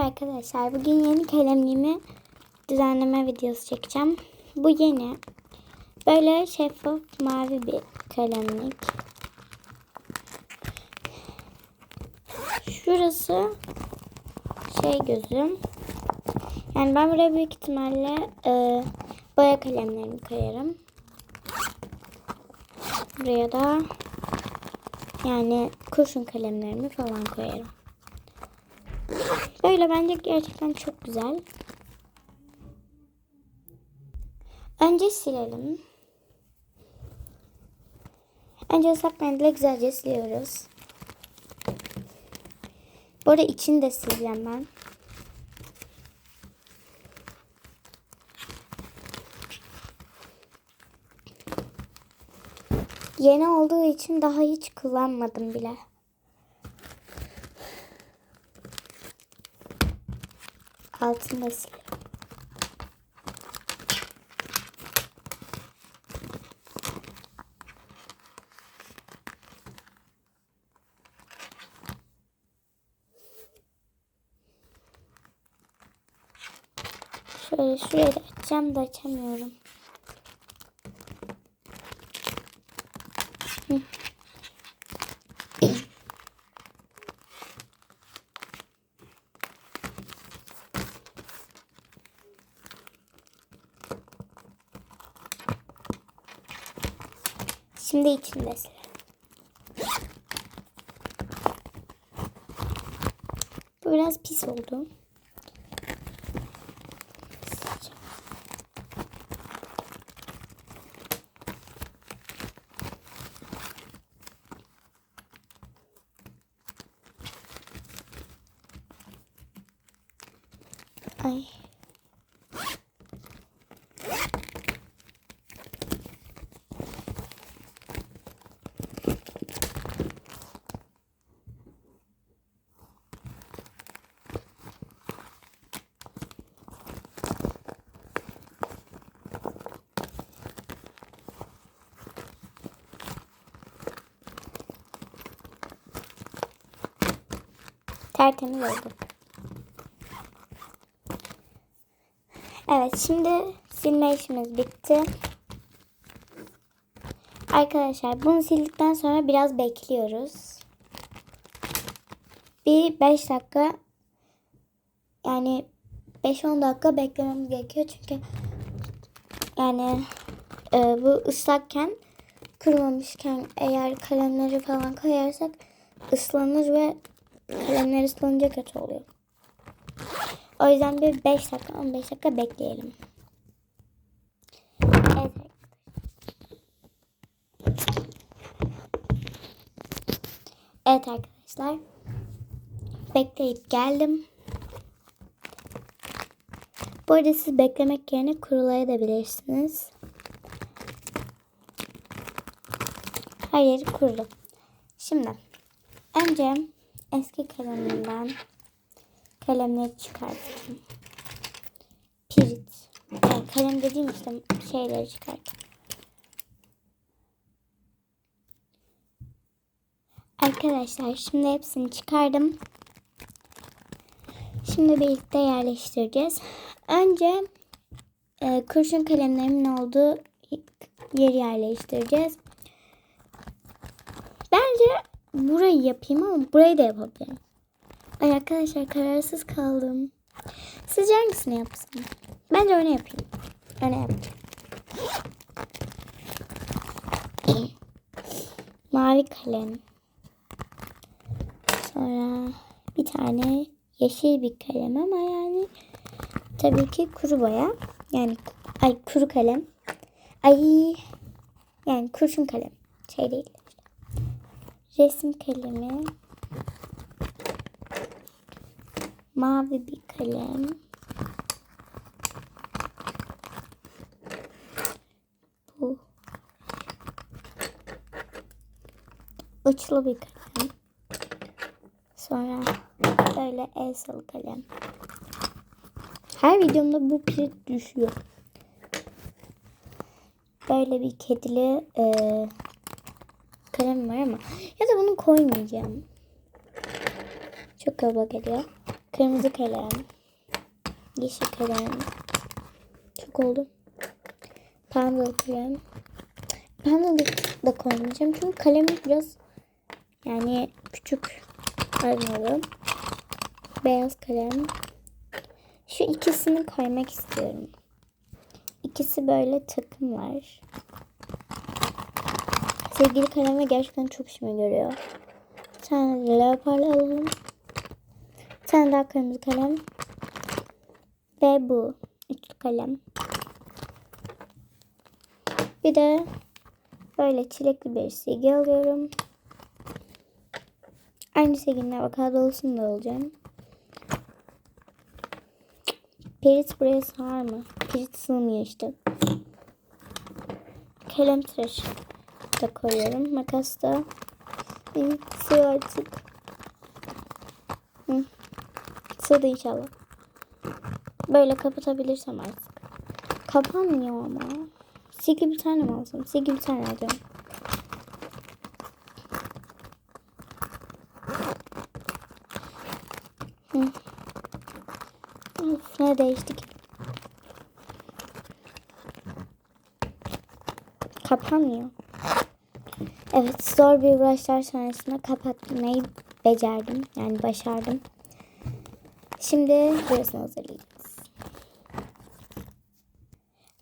Arkadaşlar bugün yeni kalemliğimi düzenleme videosu çekeceğim. Bu yeni. Böyle şeffaf mavi bir kalemlik. Şurası şey gözüm. Yani ben buraya büyük ihtimalle e, boya kalemlerimi koyarım. Buraya da yani kurşun kalemlerimi falan koyarım. Böyle bence gerçekten çok güzel. Önce silelim. Önce ıslak mendille güzelce siliyoruz. Bu arada içini de sileceğim ben. Yeni olduğu için daha hiç kullanmadım bile. Altını da siliyorum. Şöyle şurayı da açacağım da açamıyorum. Şimdi içinde silelim. Bu biraz pis oldu. Ay. Tertemiz oldu. Evet şimdi silme işimiz bitti. Arkadaşlar bunu sildikten sonra biraz bekliyoruz. Bir 5 dakika yani 5-10 dakika beklememiz gerekiyor çünkü yani e, bu ıslakken kurumamışken eğer kalemleri falan koyarsak ıslanır ve kalemler ıslanınca kötü oluyor. O yüzden bir 5 dakika 15 dakika bekleyelim. Evet. Evet arkadaşlar. Bekleyip geldim. Bu arada siz beklemek yerine kurulayabilirsiniz. Hayır kurulu. Şimdi önce eski kalemimden kalemleri çıkartacağım. Pirit. Yani kalem dediğim işte şeyleri çıkartacağım. Arkadaşlar şimdi hepsini çıkardım. Şimdi birlikte yerleştireceğiz. Önce e, kurşun kalemlerimin olduğu yeri yerleştireceğiz. Burayı yapayım ama burayı da yapabilirim. Ay arkadaşlar kararsız kaldım. Sizce hangisini yapsam? Bence öne yapayım. Öne yapayım. Mavi kalem. Sonra bir tane yeşil bir kalem ama yani tabii ki kuru boya. Yani ay kuru kalem. Ay yani kurşun kalem. Şey değil. Resim kalemi. Mavi bir kalem. Bu. Uçlu bir kalem. Sonra böyle el salı kalem. Her videomda bu pirit düşüyor. Böyle bir kedili e, kalem var ama ya da bunu koymayacağım. Çok kalabalık geliyor. Kırmızı kalem. Yeşil kalem. Çok oldu. Pembe kalem. Pembe da koymayacağım. Çünkü kalem biraz yani küçük ayrılmalı. Beyaz kalem. Şu ikisini koymak istiyorum. İkisi böyle takımlar. Sevgili kaleme gerçekten çok işime görüyor. Bir tane de leoparlı alalım. Bir tane daha kırmızı kalem. Ve bu. Üçlü kalem. Bir de böyle çilekli bir silgi alıyorum. Aynı silginin avokado dolusunu da alacağım. Pirit buraya sığar mı? Pirit sığmıyor işte. Kalem tıraşı da koyuyorum. Makas da sığ artık. Hı. İnşallah. Böyle kapatabilirsem artık. Kapanmıyor ama. Silgi bir tane mi alsam? Silgi bir tane alacağım. Of, ne değiştik? Kapanmıyor. Evet zor bir uğraşlar sonrasında kapatmayı becerdim. Yani başardım. Şimdi burasını hazırlayacağız.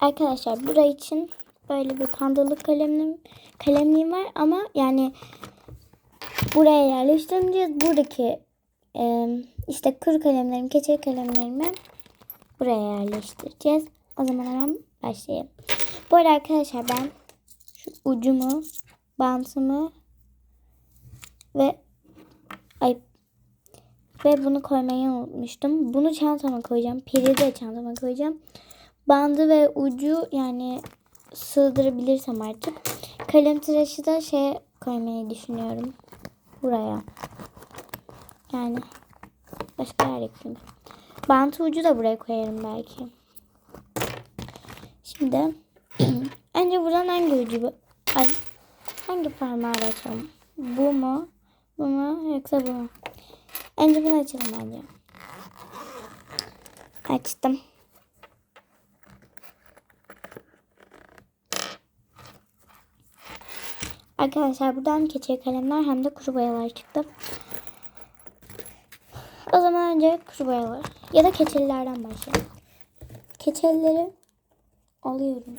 Arkadaşlar burayı için böyle bir pandalı kalemim, kalemliğim var ama yani buraya yerleştirmeyeceğiz. Buradaki e, işte kuru kalemlerimi, keçe kalemlerimi buraya yerleştireceğiz. O zaman hemen başlayalım. Bu arada arkadaşlar ben şu ucumu, bantımı ve ay ve bunu koymayı unutmuştum. Bunu çantama koyacağım. Piri de çantama koyacağım. Bandı ve ucu yani sığdırabilirsem artık. Kalem tıraşı da şey koymayı düşünüyorum. Buraya. Yani başka yer ekleyeyim. Bantı ucu da buraya koyarım belki. Şimdi önce buradan hangi ucu? Ay, hangi parmağı açalım? Bu mu? Bu mu? Yoksa bu mu? Önce bunu açalım bence. Açtım. Arkadaşlar buradan keçe kalemler hem de kuru boyalar çıktı. O zaman önce kuru boyalar ya da keçelilerden başlayalım. Keçelileri alıyorum.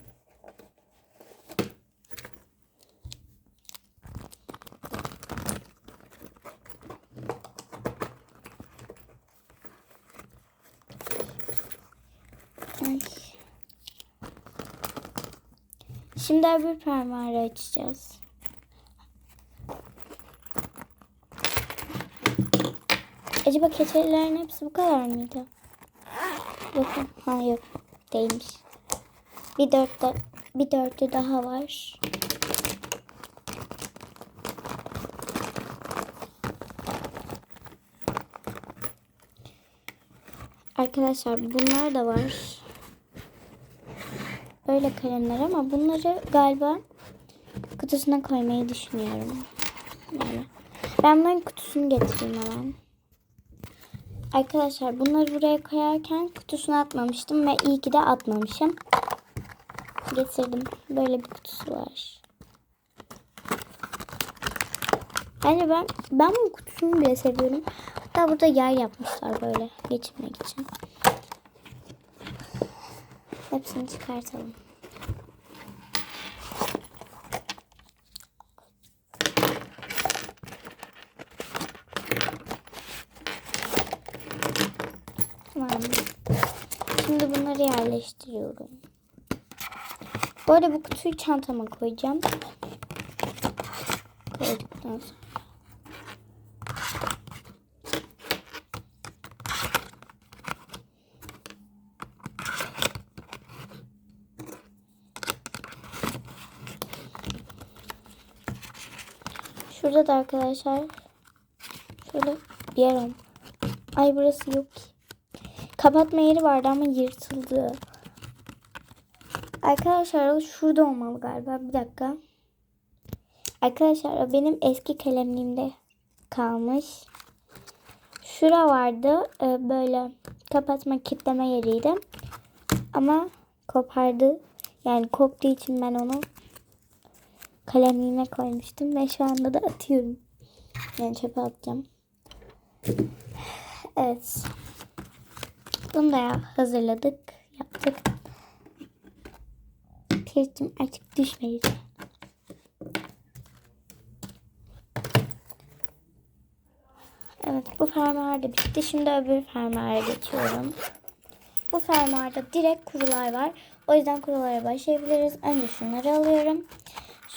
Ay. Şimdi öbür parmağı açacağız. Acaba keçelilerin hepsi bu kadar mıydı? Bakın. Ha yok. Değilmiş. Bir dörtte bir dörtte daha var. Arkadaşlar bunlar da var. Böyle kalemler ama bunları galiba kutusuna koymayı düşünüyorum. Böyle. Ben bunların kutusunu getireyim hemen. Arkadaşlar bunları buraya koyarken kutusuna atmamıştım ve iyi ki de atmamışım. Getirdim. Böyle bir kutusu var. Yani ben ben bu kutusunu bile seviyorum. Hatta burada yer yapmışlar böyle geçirmek için. Hepsini çıkartalım. Tamam. Şimdi bunları yerleştiriyorum. Bu arada bu kutuyu çantama koyacağım. Koyduktan sonra. Şurada da arkadaşlar şöyle bir yer. Ay burası yok ki. Kapatma yeri vardı ama yırtıldı. Arkadaşlar şurada olmalı galiba. Bir dakika. Arkadaşlar benim eski kalemliğimde kalmış. Şu Şura vardı. e, böyle kapatma kitleme yeriydi. Ama kopardı. Yani koptuğu için ben onu kalemliğime koymuştum. Ve şu anda da atıyorum. Yani çöpe atacağım. Evet. Bunu da hazırladık. Yaptık. Pirtim artık düşmedi. Evet bu fermuar da bitti. Şimdi öbür fermuara geçiyorum. Bu fermuarda direkt kurular var. O yüzden kurulara başlayabiliriz. Önce şunları alıyorum.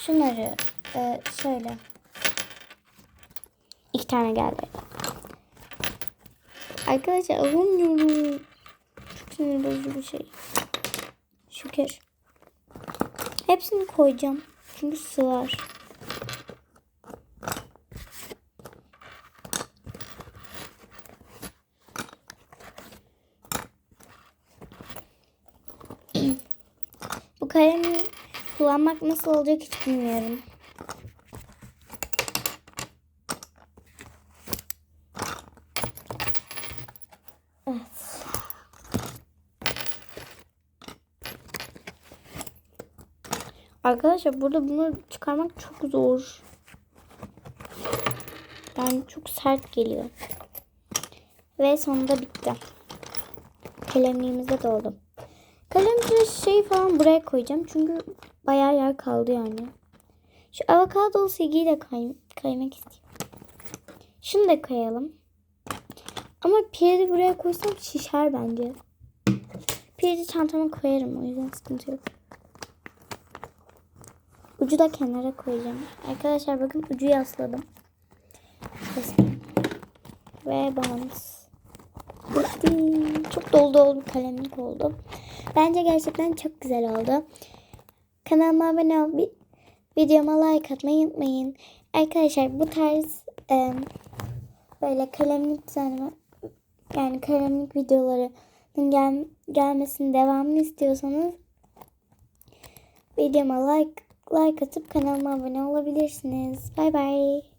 Şunları e, şöyle. İki tane geldi. Arkadaşlar alamıyorum. Çok sinir bozucu bir şey. Şükür. Hepsini koyacağım. Çünkü sığar. Bu kalemi kullanmak nasıl olacak hiç bilmiyorum. Evet. Arkadaşlar burada bunu çıkarmak çok zor. Yani çok sert geliyor. Ve sonunda bitti. Kalemliğimiz de doldu. Kalemci şey falan buraya koyacağım. Çünkü bayağı yer kaldı yani. Şu avokadolu silgiyi de kay kaymak istiyorum. Şunu da koyalım. Ama piridi buraya koysam şişer bence. Piridi çantama koyarım. O yüzden sıkıntı yok. Ucu da kenara koyacağım. Arkadaşlar bakın ucu yasladım. Kestim. Ve bağımız. Bitti. Çok dolu dolu kalemlik oldu. Bence gerçekten çok güzel oldu. Kanalıma abone ol. vi- Videoma like atmayı unutmayın. Arkadaşlar bu tarz e, böyle kalemlik düzenleme yani kalemlik videolarının gel, gelmesinin devamını istiyorsanız videoma like like atıp kanalıma abone olabilirsiniz. Bay bay.